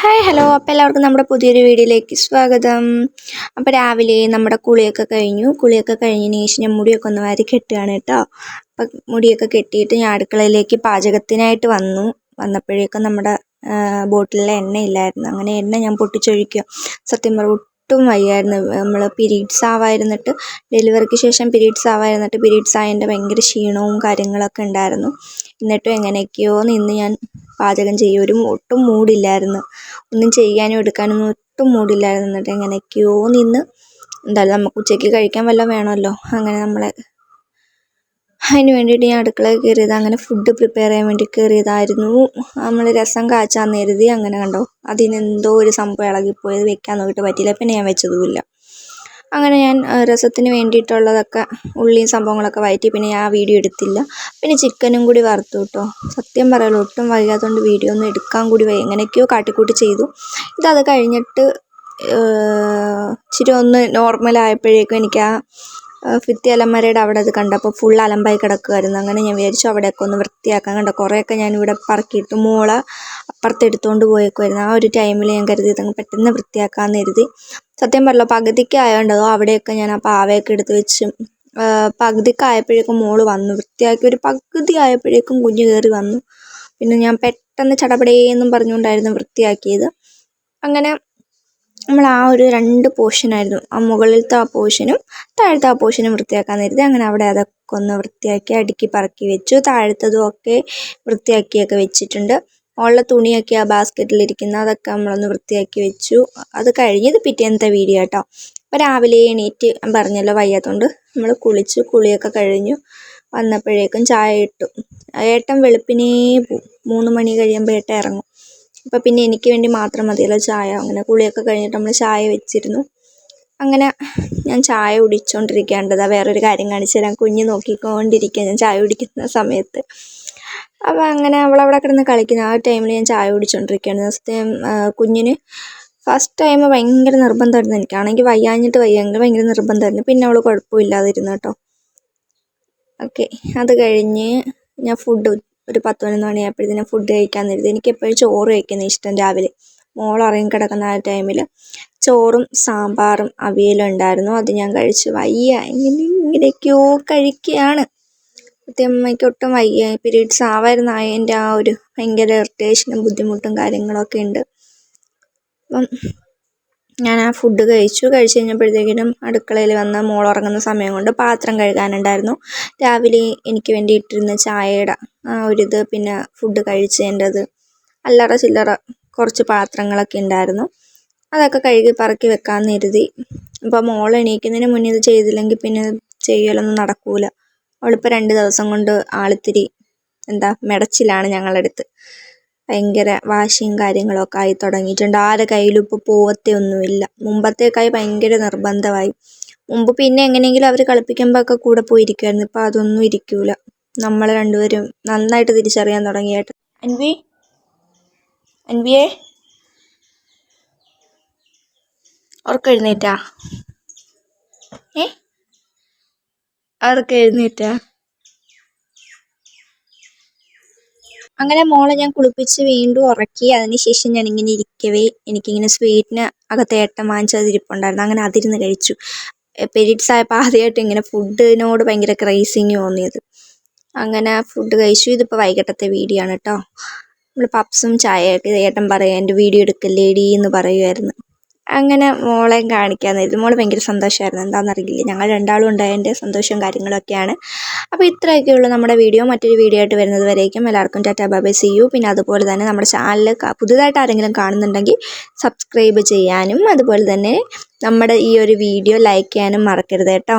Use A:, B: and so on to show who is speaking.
A: Hi hello. അപ്പോൾ എല്ലാവർക്കും നമ്മുടെ പുതിയൊരു വീഡിയോയിലേക്ക് സ്വാഗതം. അപ്പോൾ രാവിലെ നമ്മുടെ കുളിയൊക്കെ കഴിഞ്ഞു. കുളിയൊക്കെ കഴിഞ്ഞതിന് ശേഷം ഞാൻ മുടിയൊക്കെ ഒന്ന് വാരി കെട്ടുകയാണ് കേട്ടോ. അപ്പം മുടിയൊക്കെ കെട്ടിയിട്ട് ഞാൻ അടുക്കളയിലേക്ക് പാചകത്തിനായിട്ട് വന്നു. വന്നപ്പോഴേക്കും നമ്മുടെ ബോട്ടിലെ എണ്ണ ഇല്ലായിരുന്നു. അങ്ങനെ എണ്ണ ഞാൻ പൊട്ടിച്ചൊഴിക്കുക. സത്യം പറഞ്ഞ ഒട്ടും വയ്യായിരുന്നു. നമ്മൾ പീരീഡ്സ് ആവായിരുന്നിട്ട് ഡെലിവറിക്ക് ശേഷം പീരീഡ്സ് ആവായിരുന്നിട്ട് പീരീഡ്സ് ആയതിന്റെ ഭയങ്കര ക്ഷീണവും കാര്യങ്ങളൊക്കെ ഉണ്ടായിരുന്നു. എന്നിട്ടും എങ്ങനെയൊക്കെയോ നിന്ന് ഞാൻ പാചകം ചെയ്യും ഒരു ഒട്ടും മൂഡില്ലായിരുന്നു ഒന്നും ചെയ്യാനും എടുക്കാനൊന്നും ഒട്ടും മൂഡില്ലായിരുന്നു എന്നിട്ട് എങ്ങനെയൊക്കെയോ നിന്ന് എന്തായാലും നമുക്ക് ഉച്ചയ്ക്ക് കഴിക്കാൻ വല്ലതും വേണമല്ലോ. അങ്ങനെ നമ്മളെ അതിന് വേണ്ടിയിട്ട് ഞാൻ അടുക്കളയിൽ കയറിയത് അങ്ങനെ ഫുഡ് പ്രിപ്പയർ ചെയ്യാൻ വേണ്ടി കയറിയതായിരുന്നു. നമ്മൾ രസം കാച്ചാൻ കരുതി. അങ്ങനെ കണ്ടോ? അതിനെന്തോ ഒരു സംഭവം ഇളകിപ്പോയത് വെക്കാൻ നോക്കിയിട്ട് പറ്റിയില്ല. പിന്നെ ഞാൻ വെച്ചതുമില്ല. അങ്ങനെ ഞാൻ രസത്തിന് വേണ്ടിയിട്ടുള്ളതൊക്കെ ഉള്ളിയും സംഭവങ്ങളൊക്കെ വഴറ്റി പിന്നെ ഞാൻ ആ വീഡിയോ എടുത്തില്ല. പിന്നെ ചിക്കനും കൂടി വറുത്തു കേട്ടോ സത്യം പറയാലോ ഒട്ടും വൈകാത്തതുകൊണ്ട് വീഡിയോ ഒന്നും എടുക്കാൻ കൂടി വയ്യ എങ്ങനെയൊക്കെയോ കാട്ടിക്കൂട്ടി ചെയ്തു. ഇതത് കഴിഞ്ഞിട്ട് ഇച്ചിരി ഒന്ന് നോർമലായപ്പോഴേക്കും എനിക്ക് ആ ഫിത്തി അലമരയുടെ അവിടെ അത് കണ്ടപ്പോൾ ഫുൾ അലമ്പായി കിടക്കുമായിരുന്നു അങ്ങനെ ഞാൻ വിചാരിച്ചു അവിടെയൊക്കെ ഒന്ന് വൃത്തിയാക്കാൻ കണ്ട. കുറേയൊക്കെ ഞാൻ ഇവിടെ പറക്കിയിട്ട് മോളെ അപ്പുറത്ത് എടുത്തുകൊണ്ട് പോയേക്കുമായിരുന്നു ആ ഒരു ടൈമിൽ ഞാൻ കരുതി ഇതങ്ങ് പെട്ടെന്ന് വൃത്തിയാക്കാമെന്ന് കരുതി. സത്യം പറഞ്ഞല്ലോ പകുതിക്ക് ആയതുകൊണ്ടോ അവിടെയൊക്കെ ഞാൻ ആ പാവയൊക്കെ എടുത്ത് വെച്ച് പകുതിക്ക് ആയപ്പോഴേക്കും മോൾ വന്നു. വൃത്തിയാക്കി ഒരു പകുതി ആയപ്പോഴേക്കും കുഞ്ഞ് കയറി വന്നു. പിന്നെ ഞാൻ പെട്ടെന്ന് ചടപടേന്നും പറഞ്ഞുകൊണ്ടായിരുന്നു വൃത്തിയാക്കിയത്. അങ്ങനെ നമ്മൾ ആ ഒരു രണ്ട് പോർഷനായിരുന്നു. ആ മുകളിലത്തെ ആ പോർഷനും താഴത്തെ ആ പോർഷനും വൃത്തിയാക്കാൻ നേരത്തെ അങ്ങനെ അവിടെ അതൊക്കെ ഒന്ന് വൃത്തിയാക്കി അടുക്കി പറക്കി വെച്ചു. താഴത്തതും ഒക്കെ വൃത്തിയാക്കിയൊക്കെ വെച്ചിട്ടുണ്ട്. ഉള്ള തുണിയൊക്കെ ആ ബാസ്ക്കറ്റിലിരിക്കുന്ന അതൊക്കെ നമ്മളൊന്ന് വൃത്തിയാക്കി വെച്ചു. അത് കഴിഞ്ഞത് പിറ്റേന്നത്തെ വീഡിയോ കേട്ടോ അപ്പോൾ രാവിലെ എണീറ്റ് പറഞ്ഞല്ലോ വയ്യാത്തതുകൊണ്ട് നമ്മൾ കുളിച്ച് കുളിയൊക്കെ കഴിഞ്ഞു. വന്നപ്പോഴേക്കും ചായ ഇട്ടു. ഏട്ടൻ വെളുപ്പിനേ പോവും. മൂന്ന് മണി കഴിയുമ്പോൾ ഏട്ടൻ ഇറങ്ങും. അപ്പോൾ പിന്നെ എനിക്ക് വേണ്ടി മാത്രം മതിയല്ലോ ചായ. അങ്ങനെ കുളിയൊക്കെ കഴിഞ്ഞിട്ട് നമ്മൾ ചായ വെച്ചിരുന്നു. അങ്ങനെ ഞാൻ ചായ കുടിച്ചുകൊണ്ടിരിക്കേണ്ടതാണ് വേറൊരു കാര്യം കാണിച്ചു തരാം. കുഞ്ഞ് നോക്കിക്കൊണ്ടിരിക്കുക ഞാൻ ചായ കുടിക്കുന്ന സമയത്ത്. അപ്പോൾ അങ്ങനെ അവളവിടെ കിടന്ന് കളിക്കുന്ന. ആ ടൈമിൽ ഞാൻ ചായ കുടിച്ചുകൊണ്ടിരിക്കുകയാണ് ആ, കുഞ്ഞിന് ഫസ്റ്റ് ടൈം ഭയങ്കര നിർബന്ധമായിരുന്നു എനിക്കാണെങ്കിൽ വയ്യാഞ്ഞിട്ട് വയ്യെങ്കിൽ ഭയങ്കര നിർബന്ധമായിരുന്നു. പിന്നെ അവൾ കുഴപ്പമില്ലാതിരുന്നു കേട്ടോ. ഓക്കെ അത് കഴിഞ്ഞ് ഞാൻ ഫുഡ് ഒരു പത്ത് പതിനൊന്ന് മണിയായപ്പോഴത്തേനും ഫുഡ് കഴിക്കാൻ നേരത്തെ എനിക്ക് എപ്പോഴും ചോറ് കഴിക്കുന്ന ഇഷ്ടം രാവിലെ. ഉറങ്ങി കിടക്കുന്ന ആ ടൈമിൽ ചോറും സാമ്പാറും അവിയലും ഉണ്ടായിരുന്നു. അത് ഞാൻ കഴിച്ചു. വയ്യ. ഇങ്ങനെ ഇങ്ങനെയൊക്കെയോ കഴിക്കുകയാണ്. സത്യം ഒട്ടും വയ്യ. പീരീഡ്സ് ആവായിരുന്ന അതിന്റെ ആ ഒരു ഭയങ്കര ഇറിറ്റേഷനും ബുദ്ധിമുട്ടും കാര്യങ്ങളൊക്കെ ഉണ്ട് അപ്പം ഞാൻ ആ ഫുഡ് കഴിച്ചു. കഴിച്ചു കഴിഞ്ഞപ്പോഴത്തേക്കിനും അടുക്കളയിൽ വന്ന് മോൾ ഉറങ്ങുന്ന സമയം കൊണ്ട് പാത്രം കഴുകാനുണ്ടായിരുന്നു. രാവിലെ എനിക്ക് വേണ്ടി ഇട്ടിരുന്ന ചായയുടെ ആ ഒരു ഇത് പിന്നെ ഫുഡ് കഴിച്ചതിന്റെത് അല്ലറ ചില്ലറ കുറച്ച് പാത്രങ്ങളൊക്കെ ഉണ്ടായിരുന്നു അതൊക്കെ കഴുകി പറക്കി വെക്കാമെന്ന് കരുതി. അപ്പോൾ മോൾ എണീക്കുന്നതിന് മുന്നേ ഇത് ചെയ്തില്ലെങ്കിൽ പിന്നെ ചെയ്യലൊന്നും നടക്കൂല. അവളിപ്പോൾ രണ്ട് ദിവസം കൊണ്ട് ആളിത്തിരി എന്താ മെടച്ചിലാണ് ഞങ്ങളടുത്ത്. ഭയങ്കര വാശിയും കാര്യങ്ങളൊക്കെ ആയി തുടങ്ങിയിട്ടുണ്ട്. ആരുടെ കയ്യിലും ഇപ്പോൾ പോവത്തെ ഒന്നുമില്ല. മുമ്പത്തേക്കായി ഭയങ്കര നിർബന്ധമായി. മുമ്പ് പിന്നെ എങ്ങനെയെങ്കിലും അവർ കളിപ്പിക്കുമ്പോൾ ഒക്കെ കൂടെ പോയിരിക്കുമായിരുന്നു ഇപ്പോൾ അതൊന്നും ഇരിക്കൂല. നമ്മൾ രണ്ടുപേരും നന്നായിട്ട് തിരിച്ചറിയാൻ തുടങ്ങിയായിട്ട് അൻവി? അൻവിയെ? ഉറക്കം എഴുന്നേറ്റാ? ഏ? ഉറക്കം എഴുന്നേറ്റ? അങ്ങനെ മോളെ ഞാൻ കുളിപ്പിച്ച് വീണ്ടും ഉറക്കി. അതിനുശേഷം ഞാൻ ഇങ്ങനെ ഇരിക്കവേ. എനിക്കിങ്ങനെ സ്വീറ്റിന് അകത്ത് ഏട്ടം വാങ്ങിച്ചത് അങ്ങനെ അതിരുന്ന് കഴിച്ചു. പീരീഡ്സ് ആയപ്പോൾ ആദ്യമായിട്ട് ഇങ്ങനെ ഫുഡിനോട് ഭയങ്കര ക്രൈസിങ് തോന്നിയത്. അങ്ങനെ ഫുഡ് കഴിച്ചു. ഇതിപ്പോൾ വൈകിട്ടത്തെ വീഡിയോ ആണ് കേട്ടോ നമ്മൾ പപ്സും ചായയൊക്കെ ഏട്ടൻ പറയാം എന്റെ വീഡിയോ എടുക്കല്ലേടി എന്ന് പറയുമായിരുന്നു അങ്ങനെ മോളെയും കാണിക്കാമെന്നായിരുന്നു മോൾ ഭയങ്കര സന്തോഷമായിരുന്നു എന്താണെന്നറിയില്ല ഞങ്ങൾ രണ്ടാളും ഉണ്ടായതിന്റെ സന്തോഷവും കാര്യങ്ങളൊക്കെയാണ്. അപ്പോൾ ഇത്രയൊക്കെയുള്ളൂ നമ്മുടെ വീഡിയോ. മറ്റൊരു വീഡിയോ ആയിട്ട് വരുന്നത് വരേക്കും എല്ലാവർക്കും ടാറ്റാ ബൈ സി യു. പിന്നെ അതുപോലെ തന്നെ നമ്മുടെ ചാനൽ പുതുതായിട്ട് ആരെങ്കിലും കാണുന്നുണ്ടെങ്കിൽ സബ്സ്ക്രൈബ് ചെയ്യാനും അതുപോലെ തന്നെ നമ്മുടെ ഈ ഒരു വീഡിയോ ലൈക്ക് ചെയ്യാനും മറക്കരുത് കേട്ടോ.